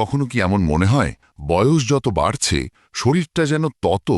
কখনো কি এমন মনে হয়? বয়স যত বাড়ছে, শরীরটা যেন তত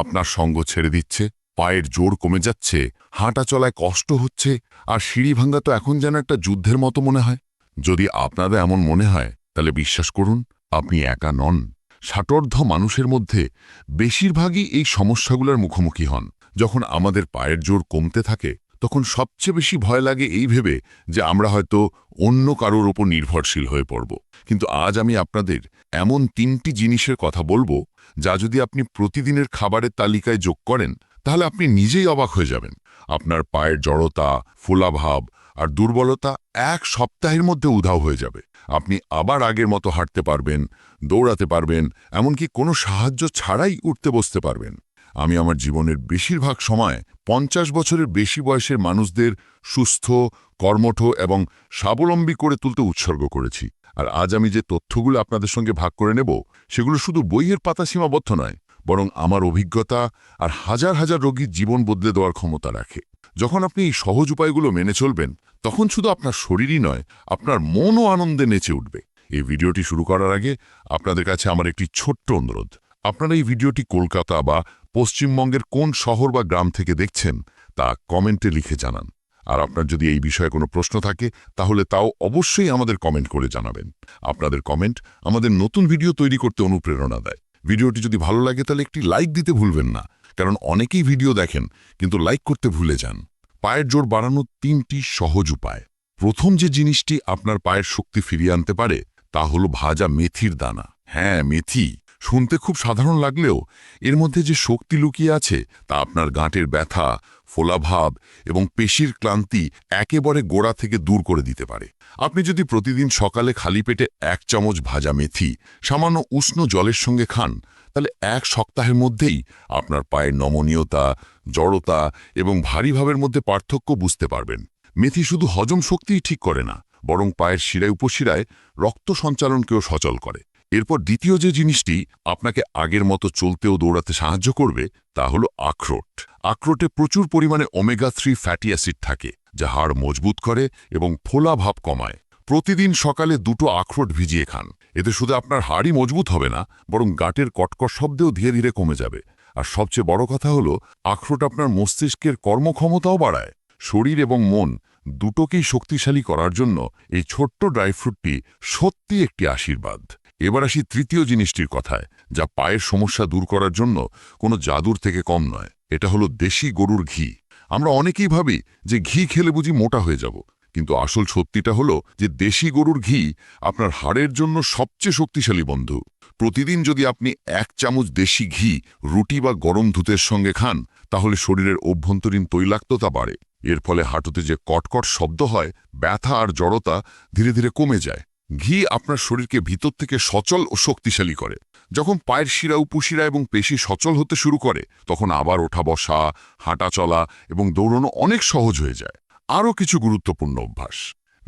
আপনার সঙ্গ ছেড়ে দিচ্ছে, পায়ের জোর কমে যাচ্ছে, হাঁটা চলায় কষ্ট হচ্ছে, আর সিঁড়ি ভাঙ্গা তো এখন যেন একটা যুদ্ধের মতো মনে হয়। যদি আপনাদের এমন মনে হয়, তাহলে বিশ্বাস করুন, আপনি একা নন। ষাটর্ধ মানুষের মধ্যে বেশিরভাগই এই সমস্যাগুলোর মুখোমুখি হন। যখন আমাদের পায়ের জোর কমতে থাকে তখন সবচেয়ে বেশি ভয় লাগে এই ভেবে যে আমরা হয়তো অন্য কারোর ওপর নির্ভরশীল হয়ে পড়ব। কিন্তু আজ আমি আপনাদের এমন তিনটি জিনিসের কথা বলব যা যদি আপনি প্রতিদিনের খাবারের তালিকায় যোগ করেন, তাহলে আপনি নিজেই অবাক হয়ে যাবেন। আপনার পায়ের জড়তা, ফোলাভাব আর দুর্বলতা এক সপ্তাহের মধ্যে উধাও হয়ে যাবে। আপনি আবার আগের মতো হাঁটতে পারবেন, দৌড়াতে পারবেন, এমনকি কোনো সাহায্য ছাড়াই উঠতে বসতে পারবেন। আমি আমার জীবনের বেশিরভাগ সময় পঞ্চাশ বছরের বেশি বয়সের মানুষদের সুস্থ, কর্মঠ এবং স্বাবলম্বী করে তুলতে উৎসর্গ করেছি। আর আজ আমি যে তথ্যগুলো আপনাদের সঙ্গে ভাগ করে নেব, সেগুলো শুধু বইয়ের পাতা সীমাবদ্ধ নয়, বরং আমার অভিজ্ঞতা আর হাজার হাজার রোগীর জীবন বদলে দেওয়ার ক্ষমতা রাখে। যখন আপনি এই সহজ উপায়গুলো মেনে চলবেন, তখন শুধু আপনার শরীরই নয়, আপনার মনও আনন্দে নেচে উঠবে। এই ভিডিওটি শুরু করার আগে আপনাদের কাছে আমার একটি ছোট্ট অনুরোধ। আপনারা এই ভিডিওটি কলকাতা বা পশ্চিমবঙ্গের কোন শহর বা গ্রাম থেকে দেখছেন, তা কমেন্টে লিখে জানান। আর আপনার যদি এই বিষয়ে কোনো প্রশ্ন থাকে, তাহলে তাও অবশ্যই আমাদের কমেন্ট করে জানাবেন। আপনাদের কমেন্ট আমাদের নতুন ভিডিও তৈরি করতে অনুপ্রেরণা দেয়। ভিডিওটি যদি ভালো লাগে, তাহলে একটি লাইক দিতে ভুলবেন না, কারণ অনেকেই ভিডিও দেখেন, কিন্তু লাইক করতে ভুলে যান। পায়ের জোর বাড়ানোর তিনটি সহজ উপায়। প্রথম যে জিনিসটি আপনার পায়ের শক্তি ফিরিয়ে আনতে পারে, তা হলো ভাজা মেথির দানা। হ্যাঁ মেথি। শুনতে খুব সাধারণ লাগলেও এর মধ্যে যে শক্তি লুকিয়ে আছে তা আপনার গাঁটের ব্যথা, ফোলাভাব এবং পেশির ক্লান্তি একেবারে গোড়া থেকে দূর করে দিতে পারে। আপনি যদি প্রতিদিন সকালে খালি পেটে এক চামচ ভাজা মেথি, সামান্য উষ্ণ জলের সঙ্গে খান, তাহলে এক সপ্তাহের মধ্যেই আপনার পায়ের নমনীয়তা, জড়তা এবং ভারী ভাবের মধ্যে পার্থক্য বুঝতে পারবেন। মেথি শুধু হজম শক্তিই ঠিক করে না, বরং পায়ের শিরায় উপশিরায় রক্ত সঞ্চালনকেও সচল করে। এরপর দ্বিতীয় যে জিনিসটি আপনাকে আগের মতো চলতে ও দৌড়াতে সাহায্য করবে, তা হলো আখরোট। আখরোটে প্রচুর পরিমাণে ওমেগা থ্রি ফ্যাটি অ্যাসিড থাকে, যা হাড় মজবুত করে এবং ফোলা ভাব কমায়। প্রতিদিন সকালে দুটো আখরোট ভিজিয়ে খান। এতে শুধু আপনার হাড়ই মজবুত হবে না, বরং গাটের কটকট শব্দেও ধীরে ধীরে কমে যাবে। আর সবচেয়ে বড় কথা হলো, আখরোট আপনার মস্তিষ্কের কর্মক্ষমতাও বাড়ায়। শরীর এবং মন দুটোকেই শক্তিশালী করার জন্য এই ছোট্ট ড্রাই ফ্রুটটি সত্যি একটি আশীর্বাদ। এবার আসি তৃতীয় জিনিসটির কথায়, যা পায়ের সমস্যা দূর করার জন্য কোনো জাদুর থেকে কম নয়। এটা হলো দেশি গরুর ঘি। আমরা অনেকেই ভাবি যে ঘি খেলে বুঝি মোটা হয়ে যাব, কিন্তু আসল সত্যিটা হলো যে দেশি গরুর ঘি আপনার হাড়ের জন্য সবচেয়ে শক্তিশালী বন্ধু। প্রতিদিন যদি আপনি এক চামচ দেশি ঘি, রুটি বা গরম ধুতের সঙ্গে খান, তাহলে শরীরের অভ্যন্তরীণ তৈলাক্ততা বাড়ে। এর ফলে হাঁটুতে যে কটকট শব্দ হয়, ব্যথা আর জড়তা ধীরে ধীরে কমে যায়। ঘি আপনার শরীরকে ভিতর থেকে সচল ও শক্তিশালী করে। যখন পায়ের শিরা, উপশিরা এবং পেশি সচল হতে শুরু করে, তখন আবার ওঠা বসা, হাঁটা চলা এবং দৌড়ানো অনেক সহজ হয়ে যায়। আরও কিছু গুরুত্বপূর্ণ অভ্যাস।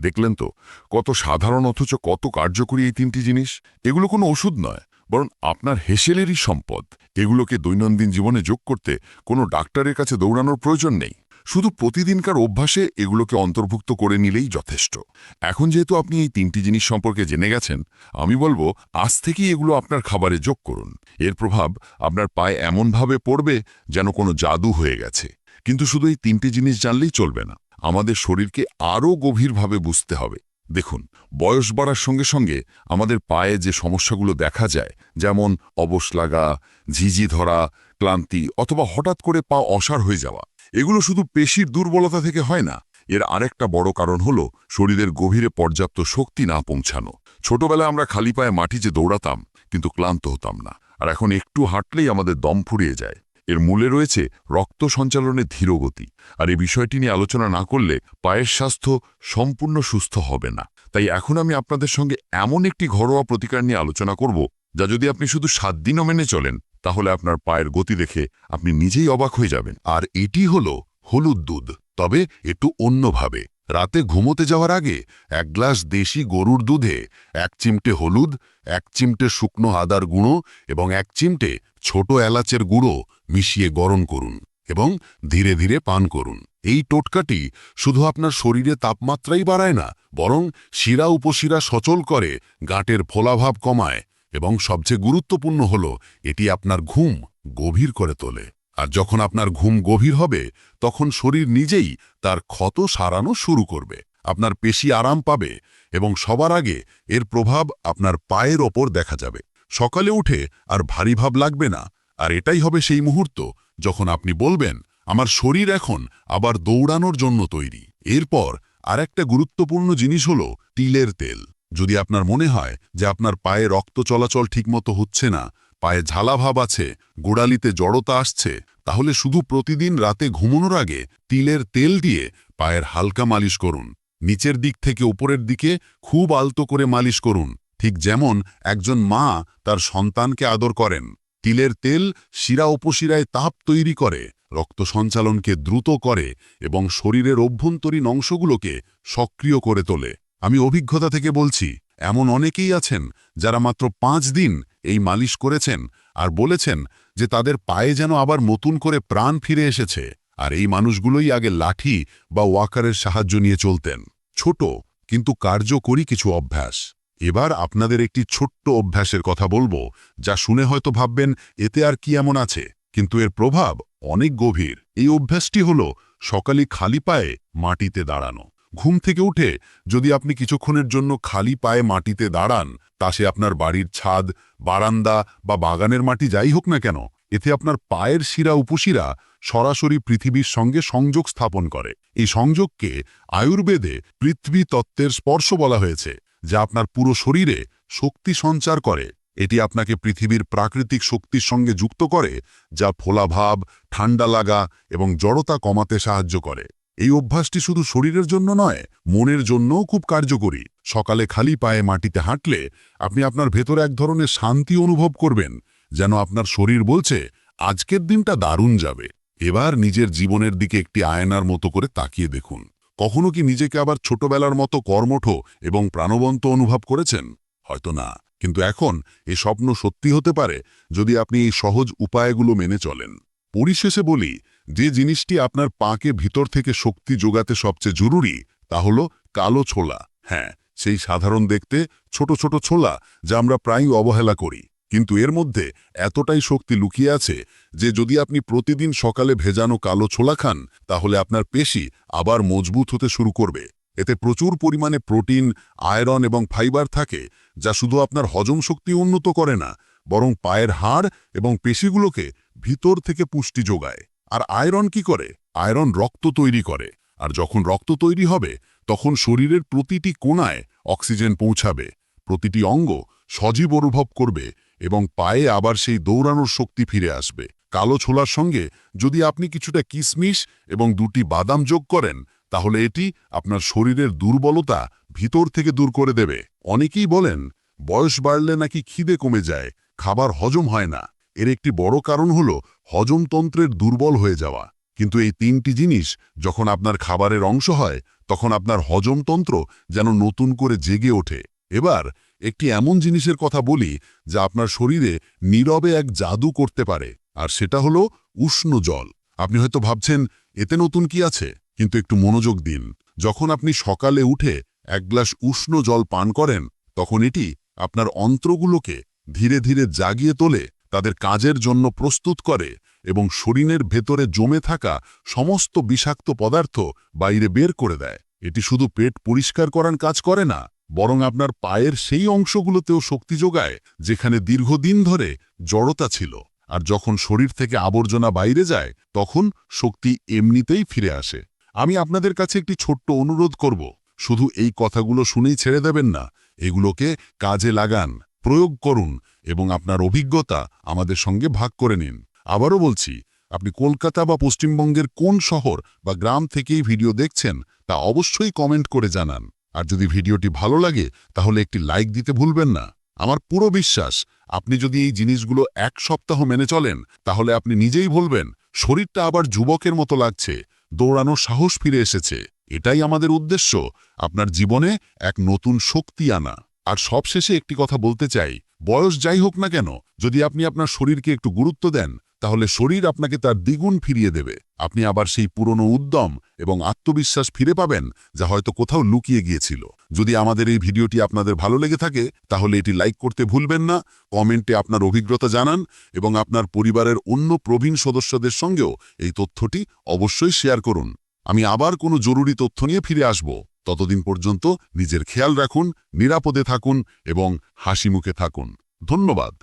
দেখলেন তো, কত সাধারণ অথচ কত কার্যকরী এই তিনটি জিনিস? এগুলো কোনো ওষুধ নয়, বরং আপনার হেসেলেরই সম্পদ। এগুলোকে দৈনন্দিন জীবনে যোগ করতে কোনো ডাক্তারের কাছে দৌড়ানোর প্রয়োজন নেই। শুধু প্রতিদিনকার অভ্যাসে এগুলোকে অন্তর্ভুক্ত করে নিলেই যথেষ্ট। এখন যেহেতু আপনি এই তিনটি জিনিস সম্পর্কে জেনে গেছেন, আমি বলব আজ থেকেই এগুলো আপনার খাবারে যোগ করুন। এর প্রভাব আপনার পায়ে এমনভাবে পড়বে যেন কোনো জাদু হয়ে গেছে। কিন্তু শুধু এই তিনটি জিনিস জানলেই চলবে না, আমাদের শরীরকে আরও গভীরভাবে বুঝতে হবে। দেখুন, বয়স বাড়ার সঙ্গে সঙ্গে আমাদের পায়ে যে সমস্যাগুলো দেখা যায়, যেমন অবশ লাগা, ঝিঝি ধরা, ক্লান্তি, অথবা হঠাৎ করে পা অসার হয়ে যাওয়া এগুলো শুধু পেশির দুর্বলতা থেকে হয় না, এর আরেকটা বড় কারণ হল শরীরের গভীরে পর্যাপ্ত শক্তি না পৌঁছানো। ছোটবেলায় আমরা খালি পায়ে মাটিতে দৌড়াতাম, কিন্তু ক্লান্ত হতাম না, আর এখন একটু হাঁটলেই আমাদের দম ফুরিয়ে যায়। এর মূলে রয়েছে রক্ত সঞ্চালনের ধীরগতি, আর এই বিষয়টি নিয়ে আলোচনা না করলে পায়ের স্বাস্থ্য সম্পূর্ণ সুস্থ হবে না। তাই এখন আমি আপনাদের সঙ্গে এমন একটি ঘরোয়া প্রতিকার নিয়ে আলোচনা করব যা যদি আপনি শুধু সাত দিনও মেনে চলেন, তাহলে আপনার পায়ের গতি দেখে আপনি নিজেই অবাক হয়ে যাবেন। আর এটি হল হলুদ দুধ, তবে একটু অন্যভাবে। রাতে ঘুমোতে যাওয়ার আগে এক গ্লাস দেশি গরুর দুধে এক চিমটে হলুদ, এক চিমটে শুকনো আদার গুঁড়ো এবং এক চিমটে ছোট এলাচের গুঁড়ো মিশিয়ে গরম করুন এবং ধীরে ধীরে পান করুন। এই টোটকাটি শুধু আপনার শরীরে তাপমাত্রাই বাড়ায় না, বরং শিরা উপশিরা সচল করে গাঁটের ফোলাভাব কমায়। এবং সবচেয়ে গুরুত্বপূর্ণ হল, এটি আপনার ঘুম গভীর করে তোলে। আর যখন আপনার ঘুম গভীর হবে, তখন শরীর নিজেই তার ক্ষত সারানো শুরু করবে। আপনার পেশি আরাম পাবে এবং সবার আগে এর প্রভাব আপনার পায়ের ওপর দেখা যাবে। সকালে উঠে আর ভারী ভাব লাগবে না। আর এটাই হবে সেই মুহূর্ত যখন আপনি বলবেন, আমার শরীর এখন আবার দৌড়ানোর জন্য তৈরি। এরপর আর একটা গুরুত্বপূর্ণ জিনিস হল তিলের তেল। যদি আপনার মনে হয় যে আপনার পায়ে রক্ত চলাচল ঠিকমতো হচ্ছে না, পায়ে ঝালাভাব আছে, গোড়ালিতে জড়তা আসছে, তাহলে শুধু প্রতিদিন রাতে ঘুমানোর আগে তিলের তেল দিয়ে পায়ের হালকা মালিশ করুন। নিচের দিক থেকে উপরের দিকে খুব আলতো করে মালিশ করুন। ঠিক যেমন একজন মা তার সন্তানকে আদর করেন। তিলের তেল শিরা উপশিরায় তাপ তৈরি করে, রক্ত সঞ্চালনকে দ্রুত করে এবং শরীরের অভ্যন্তরীণ অংশগুলোকে সক্রিয় করে তোলে। আমি অভিজ্ঞতা থেকে বলছি, এমন অনেকেই আছেন যারা মাত্র পাঁচ দিন এই মালিশ করেছেন আর বলেছেন যে তাদের পায়ে যেন আবার নতুন করে প্রাণ ফিরে এসেছে আর এই মানুষগুলোই আগে লাঠি বা ওয়াকারের সাহায্য নিয়ে চলতেন। ছোট, কিন্তু কার্যকরী কিছু অভ্যাস। এবার আপনাদের একটি ছোট্ট অভ্যাসের কথা বলব, যা শুনে হয়তো ভাববেন, এতে আর কি এমন আছে? কিন্তু এর প্রভাব অনেক গভীর। এই অভ্যাসটি হল সকালে খালি পায়ে মাটিতে দাঁড়ানো। ঘুম থেকে উঠে যদি আপনি কিছুক্ষণের জন্য খালি পায়ে মাটিতে দাঁড়ান, তা সে আপনার বাড়ির ছাদ, বারান্দা বা বাগানের মাটি যাই হোক না কেন, এতে আপনার পায়ের শিরা উপশিরা সরাসরি পৃথিবীর সঙ্গে সংযোগ স্থাপন করে। এই সংযোগকে আয়ুর্বেদে পৃথিবী তত্ত্বের স্পর্শ বলা হয়েছে, যা আপনার পুরো শরীরে শক্তি সঞ্চার করে। এটি আপনাকে পৃথিবীর প্রাকৃতিক শক্তির সঙ্গে যুক্ত করে, যা ফোলাভাব, ঠান্ডা লাগা এবং জড়তা কমাতে সাহায্য করে। এই অভ্যাসটি শুধু শরীরের জন্য নয়, মনের জন্যও খুব কার্যকরী। সকালে খালি পায়ে মাটিতে হাঁটলে আপনি আপনার ভেতরে এক ধরনের শান্তি অনুভব করবেন, যেন আপনার শরীর বলছে, আজকের দিনটা দারুণ যাবে। এবার নিজের জীবনের দিকে একটি আয়নার মতো করে তাকিয়ে দেখুন। কখনো কি নিজেকে আবার ছোটবেলার মতো কর্মঠ এবং প্রাণবন্ত অনুভব করেছেন? হয়তো না। কিন্তু এখন এ স্বপ্ন সত্যি হতে পারে যদি আপনি এই সহজ উপায়গুলো মেনে চলেন। পরিশেষে বলি যে জিনিসটি আপনার পাকে ভিতর থেকে শক্তি যোগাতে সবচেয়ে জরুরি, তা হল কালো ছোলা। হ্যাঁ সেই সাধারণ দেখতে ছোট ছোট ছোলা যা আমরা প্রায়ই অবহেলা করি। কিন্তু এর মধ্যে এতটাই শক্তি লুকিয়ে আছে যে যদি আপনি প্রতিদিন সকালে ভেজানো কালো ছোলা খান, তাহলে আপনার পেশি আবার মজবুত হতে শুরু করবে। এতে প্রচুর পরিমাণে প্রোটিন, আয়রন এবং ফাইবার থাকে, যা শুধু আপনার হজম শক্তি উন্নত করে না, বরং পায়ের হাড় এবং পেশিগুলোকে ভিতর থেকে পুষ্টি যোগায়। আর আয়রন কি করে? আয়রন রক্ত তৈরি করে। আর যখন রক্ত তৈরি হবে, তখন শরীরের প্রতিটি কোণায় অক্সিজেন পৌঁছাবে। প্রতিটি অঙ্গ সজীব অনুভব করবে এবং পায়ে আবার সেই দৌড়ানোর শক্তি ফিরে আসবে। কালো ছোলার সঙ্গে যদি আপনি কিছুটা কিশমিশ এবং দুটি বাদাম যোগ করেন, তাহলে এটি আপনার শরীরের দুর্বলতা ভিতর থেকে দূর করে দেবে। অনেকেই বলেন, বয়স বাড়লে নাকি খিদে কমে যায়, খাবার হজম হয় না। এর একটি বড় কারণ হল হজমতন্ত্রের দুর্বল হয়ে যাওয়া। কিন্তু এই তিনটি জিনিস যখন আপনার খাবারের অংশ হয়, তখন আপনার হজমতন্ত্র যেন নতুন করে জেগে ওঠে। এবার একটি এমন জিনিসের কথা বলি, যা আপনার শরীরে নীরবে এক জাদু করতে পারে, আর সেটা হলো উষ্ণ জল। আপনি হয়তো ভাবছেন, এতে নতুন কি আছে? কিন্তু একটু মনোযোগ দিন। যখন আপনি সকালে উঠে এক গ্লাস উষ্ণ জল পান করেন, তখন এটি আপনার অন্ত্রগুলোকে ধীরে ধীরে জাগিয়ে তোলে তাদের কাজের জন্য প্রস্তুত করে এবং শরীরের ভেতরে জমে থাকা সমস্ত বিষাক্ত পদার্থ বাইরে বের করে দেয়। এটি শুধু পেট পরিষ্কার করার কাজ করে না, বরং আপনার পায়ের সেই অংশগুলোতেও শক্তি যোগায় যেখানে দীর্ঘদিন ধরে জড়তা ছিল। আর যখন শরীর থেকে আবর্জনা বাইরে যায়, তখন শক্তি এমনিতেই ফিরে আসে। আমি আপনাদের কাছে একটি ছোট্ট অনুরোধ করব, শুধু এই কথাগুলো শুনেই ছেড়ে দেবেন না, এগুলোকে কাজে লাগান। প্রয়োগ করুন এবং আপনার অভিজ্ঞতা আমাদের সঙ্গে ভাগ করে নিন। আবারও বলছি, আপনি কলকাতা বা পশ্চিমবঙ্গের কোন শহর বা গ্রাম থেকেই ভিডিও দেখছেন তা অবশ্যই কমেন্ট করে জানান। আর যদি ভিডিওটি ভালো লাগে, তাহলে একটি লাইক দিতে ভুলবেন না। আমার পুরো বিশ্বাস, আপনি যদি এই জিনিসগুলো এক সপ্তাহ মেনে চলেন, তাহলে আপনি নিজেই বলবেন, শরীরটা আবার যুবকের মতো লাগছে, দৌড়ানোর সাহস ফিরে এসেছে। এটাই আমাদের উদ্দেশ্য, আপনার জীবনে এক নতুন শক্তি আনা। আর সবশেষে একটি কথা বলতে চাই, বয়স যাই হোক না কেন, যদি আপনি আপনার শরীরকে একটু গুরুত্ব দেন, তাহলে শরীর আপনাকে তার দ্বিগুণ ফিরিয়ে দেবে। আপনি আবার সেই পুরনো উদ্যম এবং আত্মবিশ্বাস ফিরে পাবেন, যা হয়তো কোথাও লুকিয়ে গিয়েছিল। যদি আমাদের এই ভিডিওটি আপনাদের ভালো লেগে থাকে, তাহলে এটি লাইক করতে ভুলবেন না, কমেন্টে আপনার অভিজ্ঞতা জানান, এবং আপনার পরিবারের অন্য প্রবীণ সদস্যদের সঙ্গেও এই তথ্যটি অবশ্যই শেয়ার করুন। আমি আবার কোনো জরুরি তথ্য নিয়ে ফিরে আসব। ততদিন পর্যন্ত নিজের খেয়াল রাখুন নিরাপদে থাকুন এবং হাসি মুখে থাকুন। ধন্যবাদ।